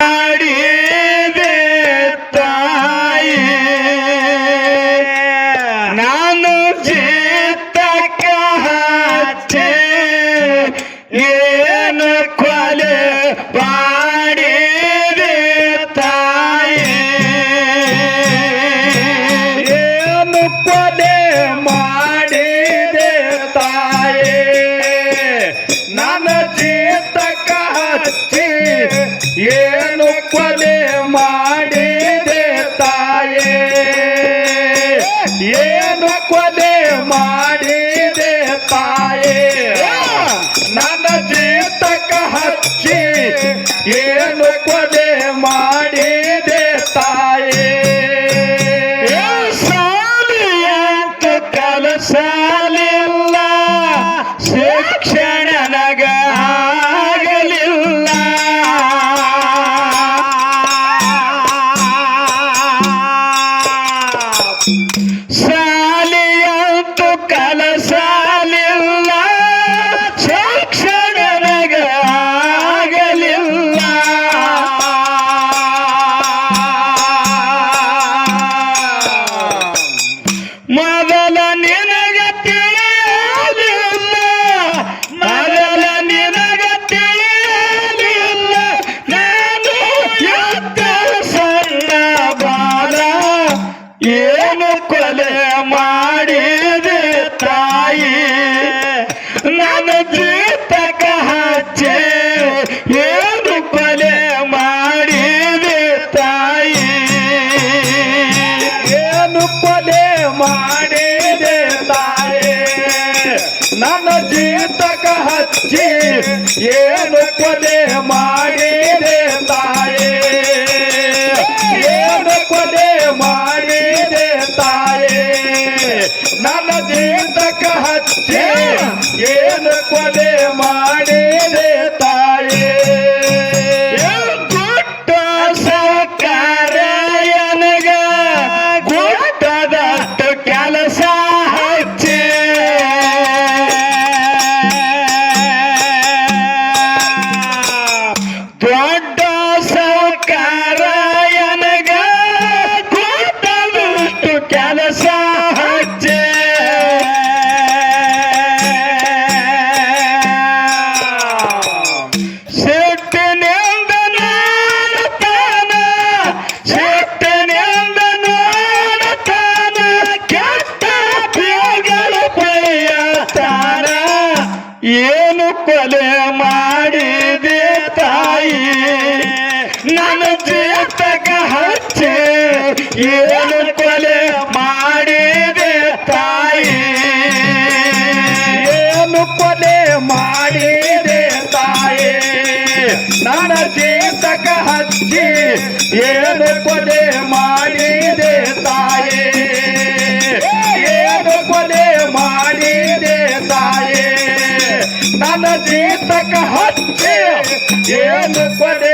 Daddy Yeah, no, cuál? ಏನು ಕೊಲೆ ತಾಯೇ? ಏನು ಕೊಲೆ ಮಾಡಿದೆ ತಾಯೇ? ನನ್ನ ಜೀತಕ ಹಚ್ಚಿ ಏನು ಕೊಲೆ ಮಾಡಿದೆ ಏನು ಕೊಲೆ ಮಾಡಿದೆ ತಾಯಿ? ಏನು ಕೊಲೆ ಮಾಡಿದೆ ತಾಯಿ? ನನ್ನ ಜೀತಕ ಹಚ್ಚಿ ಏನು ಕೊಲೆ ಮಾಡಿದೆ ತಾಯಿ? ಏನು ಕೊಲೆ ಮಾಡಿದೆ ತಾಯಿ? ನನ್ನ ಜೀತಕ ಹಚ್ಚಿ ಏನು ಕೊಲೆ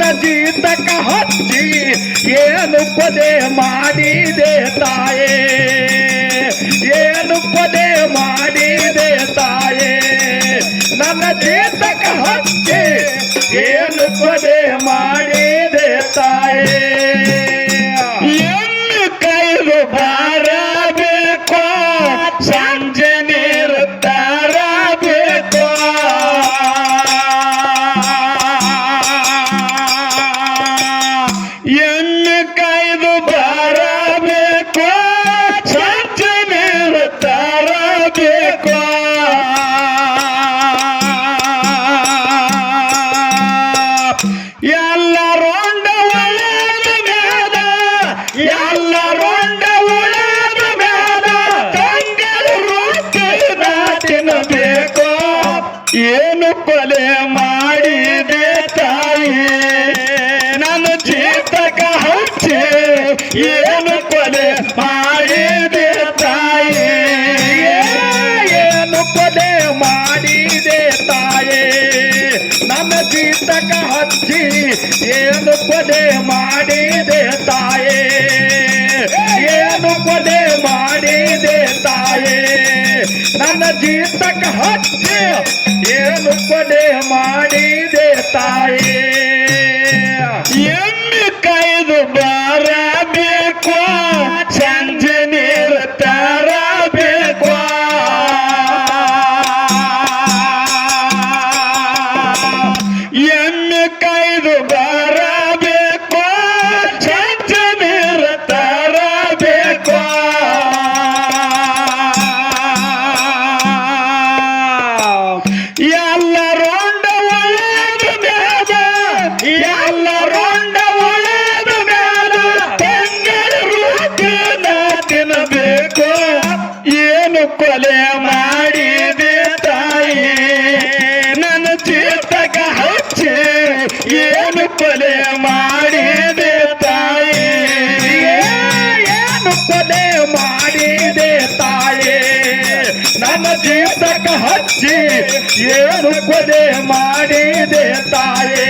ನನ್ನ ಜೀತಕ ಹಚ್ಚಿ ಏನು ಪದೇ ಮಾಡಿದೆ ತಾಯೇ? ಏನು ಪದೇ ಮಾಡಿದೆ ತಾಯೇ? ನನ್ನ ಜೀತ ಹಚ್ಚಿ ಏನು ಪದೇ ಮಾಡಿದೆ ತಾಯೇ? ಏನು ಕೊಲೆ ಮಾಡಿದೆ ತಾಯಿ? ನನ್ನ ಚೇತಕ ಹಚ್ಚೆ ಏನು ಕೊಲೆ ಮಾಡಿದೆ ತಾಯಿ? ಏನು ಕೊಲೆ ಮಾಡಿದೆ ತಾಯಿ? ನನ್ನ ಚೇತಕ ಹಚ್ಚಿ ಏನು ಕೊಲೆ ಮಾಡಿದೆ ತಾಯಿ? ಜೀತಕ ಹಚ್ಚಿ ಏನು ಕೊಲೆ ಮಾಡಿದೆ ತಾಯೇ? ಎಮ್ಮೆ ಕಾಯ್ದು ಬರಬೇಕು ನನ್ನ ಹಚ್ಚಿ ಏನು ಕೊಲೆ ಮಾಡಿದೆ ತಾಯಿ?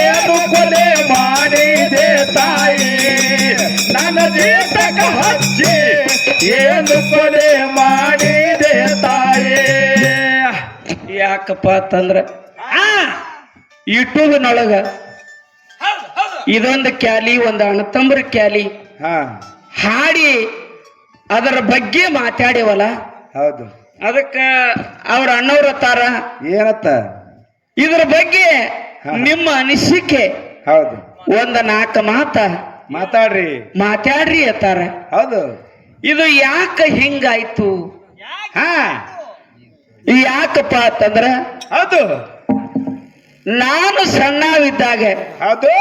ಏನು ಕೊಲೆ ಮಾಡಿದೆ ತಾಯಿ? ನನ್ನ ಜೀತಕ ಹಚ್ಚಿ ಏನು ಕೊಲೆ ಮಾಡಿದೆ ತಾಯಿ? ಯಾಕಪ್ಪ ಅಂತಂದ್ರ ಯೂಟ್ಯೂಬ್ನೊಳಗ ಇದೊಂದು ಕ್ಯಾಲಿ ಒಂದು ಅಣತಂಬ್ರ ಕ್ಯಾಲಿ ಹಾ. ಹಾಡಿ ಅದರ ಬಗ್ಗೆ ಮಾತಾಡ್ಯವಲ್ಲ? ಹೌದು. ಅದಕ್ಕ ಅವ್ರ ಅಣ್ಣವ್ರ ತಾರ ಏನತ್ತ? ಇದ್ರ ಬಗ್ಗೆ ನಿಮ್ಮ ಅನಿಸಿಕೆ? ಹೌದು. ಒಂದ ನಾಲ್ಕು ಮಾತ. ಮಾತಾಡ್ರಿ. ಮಾತಾಡ್ರಿ ಅತ್ತಾರ ಹೌದು. ಇದು ಯಾಕ ಹಿಂಗಾಯ್ತು? ಹಾ. ಯಾಕಪ್ಪ ಅಂತಂದ್ರ ಹೌದು. ನಾನು ಸಣ್ಣವಿದ್ದಾಗ. ಹೌದು.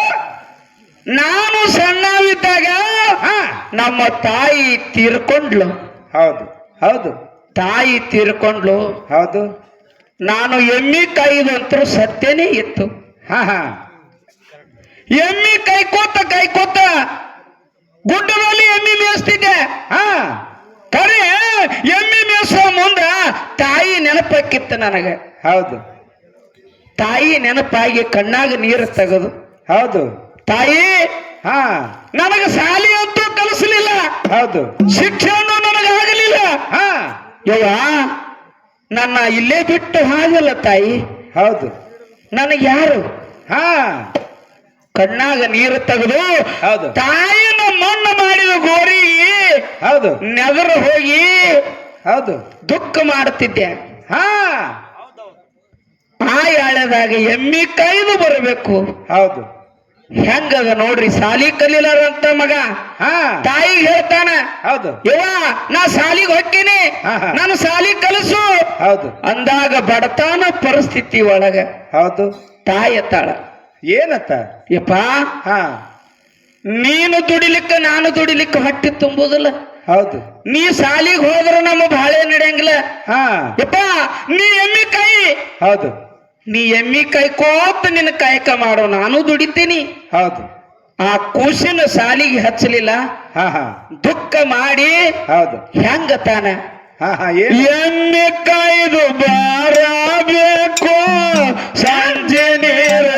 ನಾನು ಸಣ್ಣವಿದ್ದಾಗ ಹಾ. ನಮ್ಮ ತಾಯಿ ತೀರ್ಕೊಂಡ್ಲು ಹೌದು. ಹೌದು. ತಾಯಿ ತೀರ್ಕೊಂಡ್ಲು. ಹೌದು. ನಾನು ಎಮ್ಮಿ ಕಾಯ್ದಂತರೂ ಸತ್ಯನೇ ಇತ್ತು. ಹಾ ಹಾ. ಎಮ್ಮಿ ಕೈಕೋತ ಕೈಕೋತ ಗುಡ್ಡದಲ್ಲಿ ಎಮ್ಮಿ ಮೇಯಿಸ್ತಿದ್ದೆ. ಹಾ. ಕರೆ ಎಮ್ಮಿ ಮೇಯಿಸೋ ಮುಂದ ತಾಯಿ ನೆನಪಕ್ಕಿತ್ತು ನನಗೆ. ಹೌದು. ತಾಯಿ ನೆನಪಾಗಿ ಕಣ್ಣಾಗ ನೀರು ತೆಗೆದು. ಹೌದು. ತಾಯಿ ಹಾ. ನನಗೆ ಸಾಲಿ ಅಂತೂ ಕಲಿಸಲಿಲ್ಲ. ಹೌದು. ಶಿಕ್ಷಣ ನನಗಾಗಲಿಲ್ಲ. ಯವ್ವ ನನ್ನ ಇಲ್ಲೇ ಬಿಟ್ಟು ಹಾಗಲ್ಲ ತಾಯಿ. ಹೌದು. ನನಗೆ ಯಾರು? ಹಾ. ಕಣ್ಣಾಗ ನೀರು ತೆಗೆದು ಹೌದು. ತಾಯಿನ ಮಣ್ಣು ಮಾಡಿದ ಗೋರಿ ಹೌದು. ನೆಗರು ಹೋಗಿ ಹೌದು. ದುಃಖ ಮಾಡುತ್ತಿದ್ದೆ. ಹಾ. ಆ ಯಾಳದಾಗ ಎಮ್ಮಿ ಕೈದು ಬರಬೇಕು. ಹೌದು. ಹೆಂಗದ ನೋಡ್ರಿ ಸಾಲಿ ಕಲಿಲಾರಂತ ಮಗ. ಹಾ. ತಾಯಿಗೆ ಹೇಳ್ತಾನ ಹೌದು. ಯವ್ವ ನಾ ಸಾಲಿಗೆ ಹೊಕ್ಕೇನೆ. ನಾನು ಸಾಲಿ ಕಲಸು. ಹೌದು. ಅಂದಾಗ ಬಡತಾನ ಪರಿಸ್ಥಿತಿ ಒಳಗ ಹೌದು. ತಾಯಿ ತಾಳ ಏನತ್ತ? ಯಪ್ಪ ಹಾ. ನೀನು ದುಡಿಲಿಕ್ಕ ನಾನು ದುಡಿಲಿಕ್ಕ ಹೊಟ್ಟೆ ತುಂಬುದಿಲ್ಲ. ಹೌದು. ನೀ ಸಾಲಿಗೆ ಹೋದ್ರ ನಮ್ಮ ಬಾಳೆ ನಡೆಯಂಗಿಲ್ಲ. ಹಾ. ಯಪ್ಪ ನೀ ಎಮ್ಮೆ ಕೈ. ಹೌದು. ನೀ ಎಮ್ಮಿ ಕಾಯ್ಕೋತ ನಿನ್ನ ಕಾಯಕ ಮಾಡೋ ನಾನು ದುಡಿತೀನಿ. ಹೌದು. ಆ ಕೂಸಿನ ಸಾಲಿಗೆ ಹಚ್ಚಲಿಲ್ಲ. ಹಾ ಹಾ. ದುಃಖ ಮಾಡಿ ಹೌದು. ಹೆಂಗ ತಾನ? ಹಾ ಹಾ ಏನು? ಎಮ್ಮೆ ಕಾಯ್ದು ಬರಬೇಕು ಸಂಜೆ ನೀರ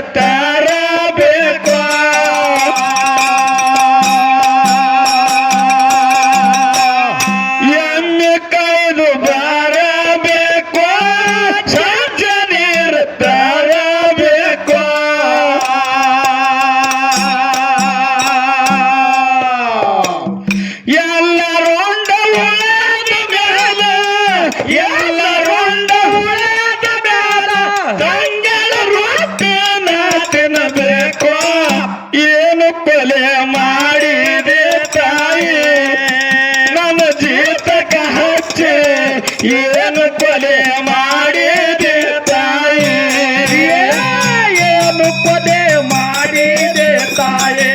ಏನು ಕೊಲೆ ಮಾಡಿದೆ ತಾಯೇ. ಏನು ಕೊಲೆ ಮಾಡಿದೆ ತಾಯೇ.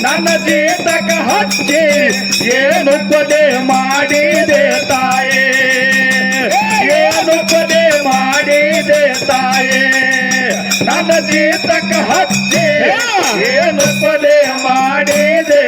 ನನ್ನ ಜೀತಕ ಹಚ್ಚಿ ಏನು ಕೊಲೆ ಮಾಡಿದೆ ತಾಯೇ. ಏನು ಕೊಲೆ ಮಾಡಿದೆ ತಾಯೇ. ನನ್ನ ಜೀತಕ ಹಚ್ಚಿ ಏನು ಕೊಲೆ ಮಾಡಿ ಏನು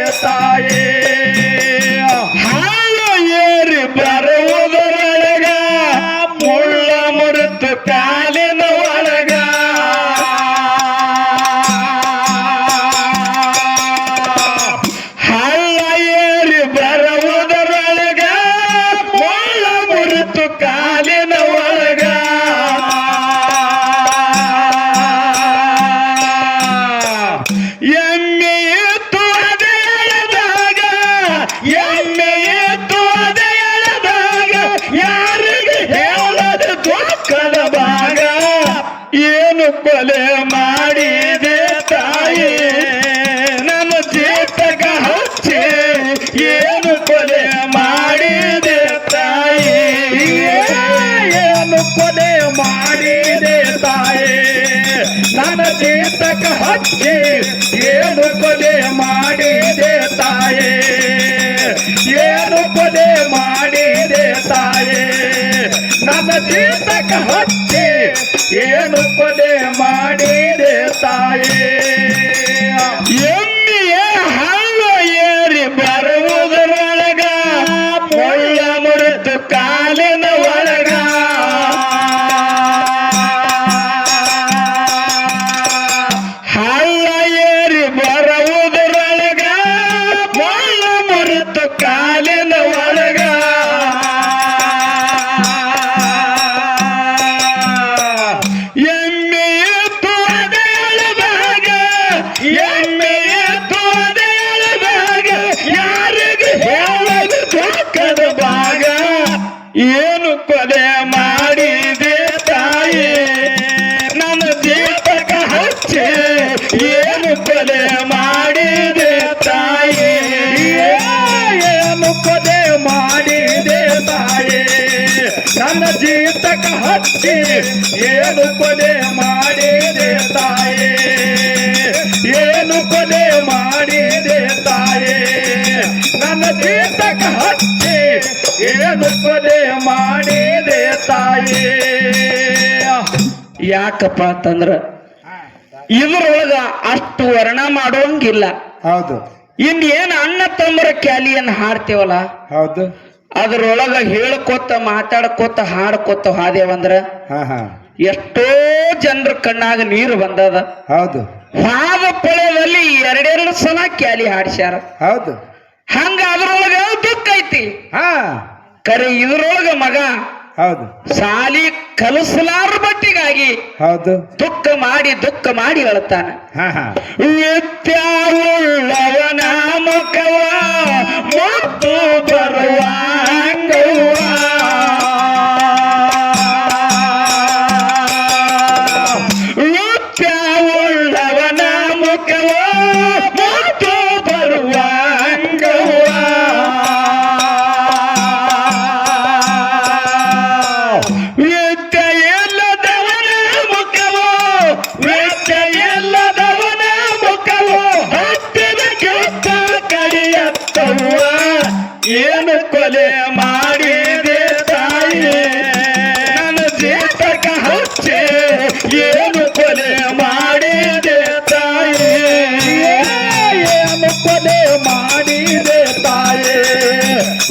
ಏನು ಕೊಲೆ ಮಾಡಿದೆ ತಾಯಿ. ಏನು ಕೊಲೆ ಮಾಡಿದೆ ತಾಯಿ. ನನ್ನ ತೀರ್ಥಕ ಹಚ್ಚಿ ಏನು ಕೊಲೆ ಮಾಡಿದೆ ತಾಯಿ. ಏನು ಕೊಲೆ ಮಾಡಿದೆ ತಾಯಿ. ನನ್ನ ಹಚ್ಚಿ ಏನು ಕೊಲೆ ಮಾಡಿದೆ ತಾಯಿ. ಏನು ಕೊಲೆ ಮಾಡಿದೆ ತಾಯಿ? ನನ್ನ ದೀಪಕ ಹಚ್ಚೆ. ಏನು ಕೊಲೆ ಮಾಡಿದೆ ತಾಯಿ? ಏನು ಕೊಲೆ ಮಾಡಿದೆ ತಾಯಿ? ನನ್ನ ಜೀತಕ ಹಚ್ಚಿ. ಏನು ಕೊಲೆ ಮಾಡಿದೆ ತಾಯಿ? ಏನು ಕೊಲೆ ಮಾಡಿದೆ ತಾಯಿ? ನನ್ನ ಜೀತಕ ಹಚ್ಚಿ. ಏನು ಕೊಲೆ ಮಾಡಿದೆ ತಾಯಿ. ಯಾಕಪ್ಪ ಅಂತಂದ್ರ ಇದ್ರೊಳಗ ಅಷ್ಟು ವರ್ಣ ಮಾಡೋಂಗಿಲ್ಲ ಹೌದು. ಇನ್ ಏನ್ ಅಣ್ಣ ತಮ್ಮರ ಕ್ಯಾಲಿಯನ್ ಹಾಡ್ತೇವಲ್ಲ? ಹೌದು. ಅದ್ರೊಳಗ ಹೇಳ್ಕೊತ ಮಾತಾಡ್ಕೊತ ಹಾಡ್ಕೊತ ಹಾದೇವಂದ್ರ ಎಷ್ಟೋ ಜನರ ಕಣ್ಣಾಗ ನೀರು ಬಂದದ. ಹೌದು. ಹಾದ ಪೊಳೆದಲ್ಲಿ ಎರಡೆರಡು ಸಲ ಕ್ಯಾಲಿ ಹಾಡ್ಸ್ಯಾರ. ಹೌದು. ಹಂಗ ಅದ್ರೊಳಗ ದುಃಖ ಐತಿ. ಹಾ. ಕರೆ ಇದ್ರೊಳಗ ಮಗ ಹೌದು. ಸಾಲಿ ಕಲಿಸಲಾರ ಬಟ್ಟಿಗಾಗಿ ಹೌದು. ದುಃಖ ಮಾಡಿ ದುಃಖ ಮಾಡಿ ಹೇಳ್ತಾನ ಹಾ ಹಾ. ನಿತ್ಯವುಳ್ಳವನ ಮುಖವ ಮತ್ತು ಬರುವಂಗವ್ವ ಕೊಲೆ ಮಾಡಿದೆ ತಾಯೇ.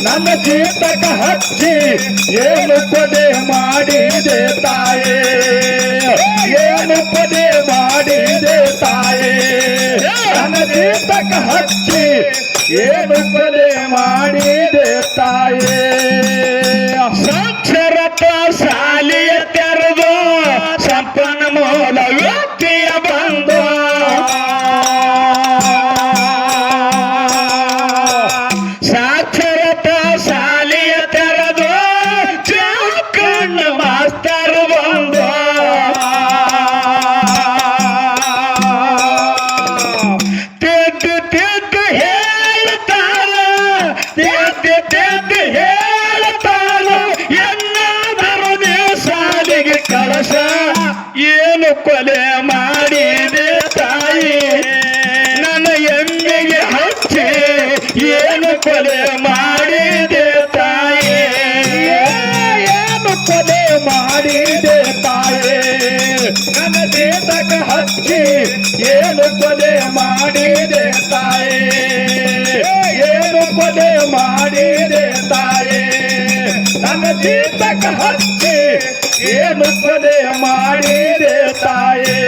ನನ್ನ ಜೀತಕ ಹಚ್ಚಿ ಏನು ಕೊಲೆ ಮಾಡಿದೆ ತಾಯೇ. ಏನು ಕೊಲೆ ಮಾಡಿದೆ ತಾಯೇ. ನನ್ನ ಜೀತಕ ಹಚ್ಚಿ ಏನು ಕೊಲೆ ಮಾಡಿದೆ ತಾಯಿ. ಕೊಲೆ ಮಾಡಿದೆ ತಾಯೇ. ಏನು ಕೊಲೆ ಮಾಡಿದೆ ತಾಯೇ. ನನ್ನ ದೇತಕ ಹಚ್ಚಿ ಏನು ಕೊಲೆ ಮಾಡಿದೆ ತಾಯೇ. ಏನು ಕೊಲೆ ಮಾಡಿದೆ ತಾಯೇ. ನನ್ನ ದೇತಕ ಹಚ್ಚಿ ಏನು ಕೊಲೆ ಮಾಡಿದೆ ತಾಯಿ.